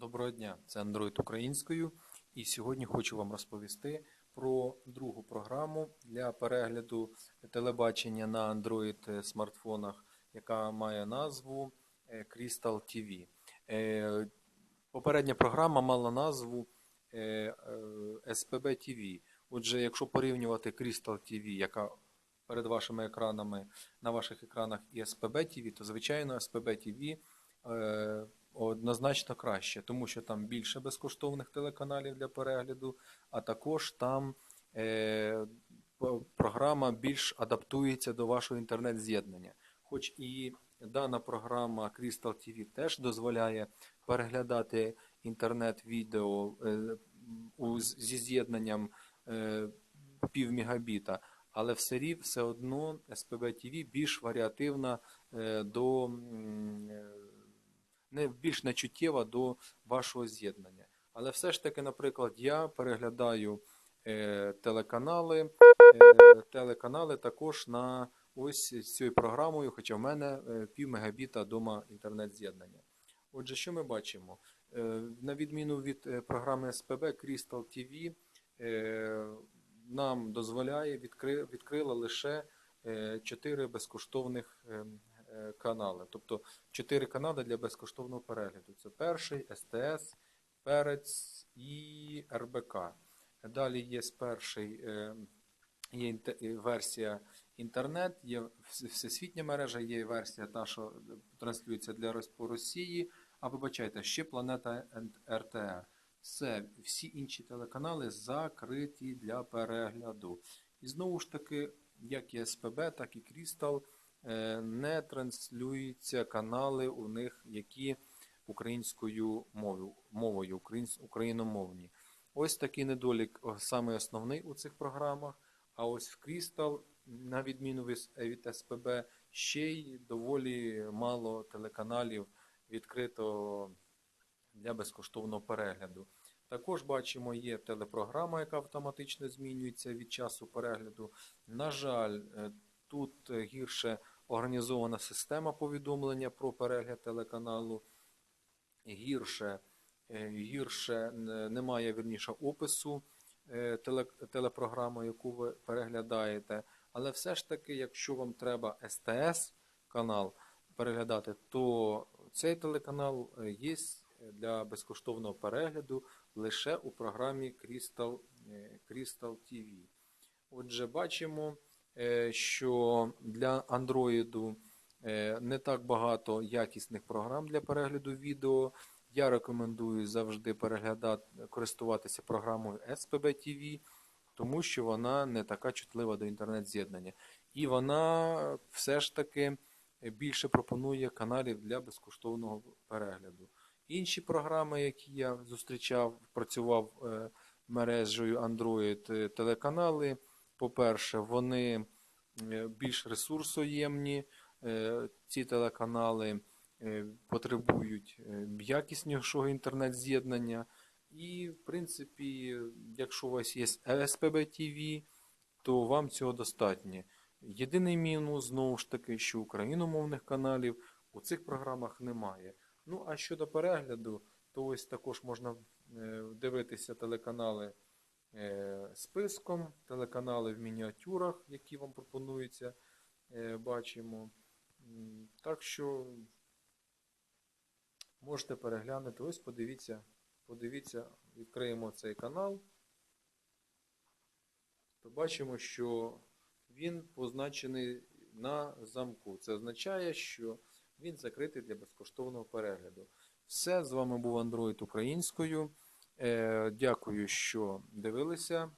Доброго дня, це Android українською. І сьогодні хочу вам розповісти про другу програму для перегляду телебачення на Android смартфонах, яка має назву е, Crystal TV. Е, Попередня програма мала назву е, SPB TV. Отже, якщо порівнювати Crystal TV, яка перед вашими екранами на ваших екранах і SPB TV, то звичайно SPB TV однозначно краще, тому що там більше безкоштовних телеканалів для перегляду, а також там е, програма більш адаптується до вашого інтернет-з'єднання. Хоч і дана програма Crystal TV теж дозволяє переглядати інтернет-відео е, зі з'єднанням е, пів мегабіта, але все рів, все одно TV більш варіативна е, до не більш нечуттєва до вашого з'єднання. Але все ж таки, наприклад, я переглядаю е, телеканали, е, телеканали також на ось цією програмою, хоча в мене е, пів мегабіта дома інтернет-з'єднання. Отже, що ми бачимо? Е, на відміну від е, програми SPB Crystal TV, е, нам дозволяє відкри, відкрила лише 4 безкоштовних е, е, канали. Тобто 4 канали для безкоштовного перегляду. Це перший, СТС, Перець і РБК. Далі є перший е, є е, версія інтернет, є всесвітня мережа, є версія та, що транслюється для по Росії. А вибачайте, ще планета РТР. Все, всі інші телеканали закриті для перегляду. І знову ж таки, як і СПБ, так і Крістал е, не транслюються канали у них, які українською мовою, мовою україномовні. Ось такий недолік, саме основний у цих програмах. А ось в Crystal, на відміну від СПБ, ще й доволі мало телеканалів відкрито для безкоштовного перегляду. Також бачимо, є телепрограма, яка автоматично змінюється від часу перегляду. На жаль, е, тут е, гірше організована система повідомлення про перегляд телеканалу. Гірше, е, гірше е, немає вірніше опису е, теле, телепрограми, яку ви переглядаєте. Але все ж таки, якщо вам треба СТС канал переглядати, то цей телеканал є для безкоштовного перегляду лише у програмі Crystal, Crystal TV. Отже, бачимо, що для Android е, не так багато якісних програм для перегляду відео. Я рекомендую завжди переглядати, користуватися програмою SPB TV, тому що вона не така чутлива до інтернет-з'єднання. І вона все ж таки більше пропонує каналів для безкоштовного перегляду. Інші програми, які я зустрічав, працював е, мережею Android е, телеканали. По-перше, вони е, більш ресурсоємні. Е, Ці телеканали е, потребують якіснішого інтернет-з'єднання. І, в принципі, якщо у вас є SPB TV, то вам цього достатньо. Єдиний мінус, знову ж таки, що україномовних каналів у цих програмах немає. Ну, а щодо перегляду, то ось також можна дивитися телеканали списком, телеканали в мініатюрах, які вам пропонуються, е, бачимо. Так що можете переглянути. Ось подивіться, подивіться, відкриємо цей канал. То бачимо, що він позначений на замку. Це означає, що він закритий для безкоштовного перегляду. Все, з вами був Android українською. Е, Дякую, що дивилися